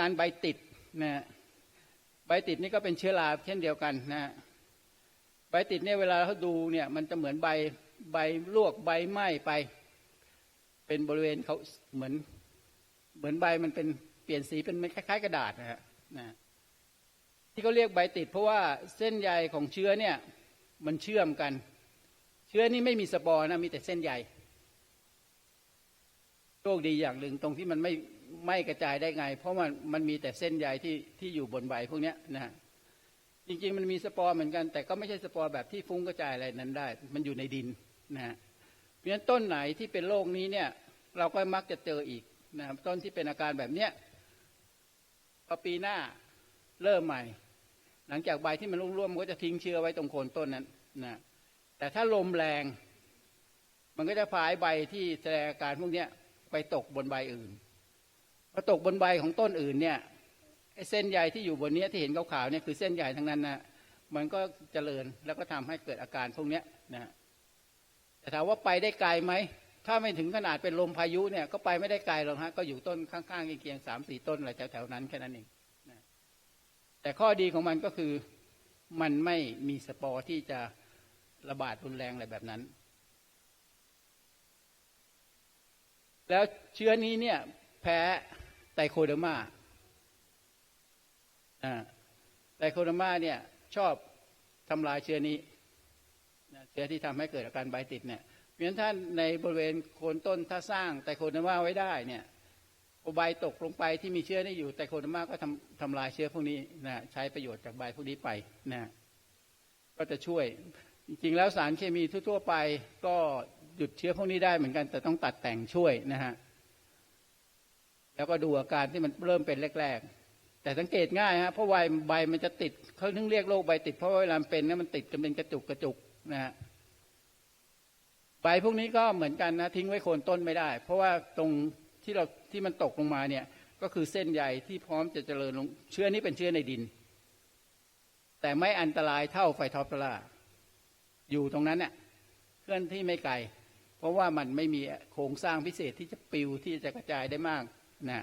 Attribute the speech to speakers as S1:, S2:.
S1: การใบติดนะใบติดนี่ก็เป็นเชื้อราเช่นเดียวกันนะใบติดเนี่ยเวลาเขาดูเนี่ยมันจะเหมือนใบใบลวกใบไหม้ไป เป็นบริเวณเขาเหมือนเหมือนใบมันเป็นเปลี่ยนสีเป็นคล้าย ๆ กระดาษนะฮะนะที่เขาเรียกใบติด เพราะว่าเส้นใยของเชื้อเนี่ยมันเชื่อมกัน เชื้อนี่ไม่มีสปอร์นะมีแต่เส้นใยโชคดีอย่างหนึ่งตรงที่มันไม่ ไม่กระจายได้ไง เพราะมันมันมีแต่เส้นใยที่ที่อยู่บนใบพวกเนี้ยนะฮะจริงๆมันมีสปอร์เหมือนกัน แต่ก็ไม่ใช่สปอร์แบบที่ฟุ้งกระจายอะไรนั้นได้ มันอยู่ในดินนะฮะเพราะฉะนั้นต้นไหนที่เป็นโรคนี้เนี่ย เราก็มักจะเจออีกนะครับต้นที่เป็นอาการแบบเนี้ยพอปีหน้าเริ่มใหม่ หลังจากใบที่มันร่วมๆมันก็จะทิ้งเชื้อไว้ตรงโคนต้นนั้นนะแต่ถ้าลมแรง มันก็จะพายใบที่แสดงอาการพวกเนี้ยไปตกบนใบอื่น พอตกบนใบของต้นอื่นเนี่ยไอ้เส้นใยที่อยู่บนเนี้ยที่เห็นขาวๆเนี่ยคือเส้นใยทั้งนั้นนะมันก็เจริญแล้วก็ทำให้เกิดอาการพวกเนี้ยนะแต่ถามว่าไปได้ไกลไหมถ้าไม่ถึงขนาดเป็นลมพายุเนี่ยก็ไปไม่ได้ไกลหรอกฮะก็อยู่ต้นข้างๆเคียงๆสามสี่ต้นอะไรแถวๆนั้นแค่นั้นเองนะแต่ข้อดีของมันก็คือมันไม่มีสปอร์ที่จะระบาดรุนแรงอะไรแบบนั้น แล้วเชื้อนี้เนี่ยแพ้ ไตโคเดอร์มาไตโคเดอร์มาเนี่ยชอบทำลายเชื้อนี้เชื้อที่ทำให้เกิดอาการใบติดเนี่ยเพราะฉะนั้นถ้าในบริเวณโคนต้นถ้าสร้างไตโคเดอร์มาไว้ได้เนี่ยพอใบตกลงไปที่มีเชื้อนี่อยู่ไตโคเดอร์มาก็ทำทำลายเชื้อพวกนี้นะใช้ประโยชน์จากใบพวกนี้ไปนะก็จะช่วยจริงๆแล้วสารเคมีทั่วๆไปก็หยุดเชื้อพวกนี้ได้เหมือนกันแต่ต้องตัดแต่งช่วยนะฮะ แล้วก็ดูอาการที่มันเริ่มเป็นแรก ๆ แต่สังเกตง่ายฮะเพราะใบใบมันจะติดเขาถึงเรียกโรคใบติดเพราะว่าเวลาเป็นเนี่ยมันติดกันเป็นกระจุกกระจุกนะฮะใบพวกนี้ก็เหมือนกันนะทิ้งไว้โคนต้นไม่ได้ เพราะว่าตรงที่เราที่มันตกลงมาเนี่ยก็คือเส้นใยที่พร้อมจะเจริญลงเชื้อนี้เป็นเชื้อในดิน แต่ไม่อันตรายเท่าไฟทอปลาอยู่ตรงนั้นเนี่ยเคลื่อนที่ไม่ไกล เพราะว่ามันไม่มีโครงสร้างพิเศษที่จะปิวที่จะกระจายได้มาก นะ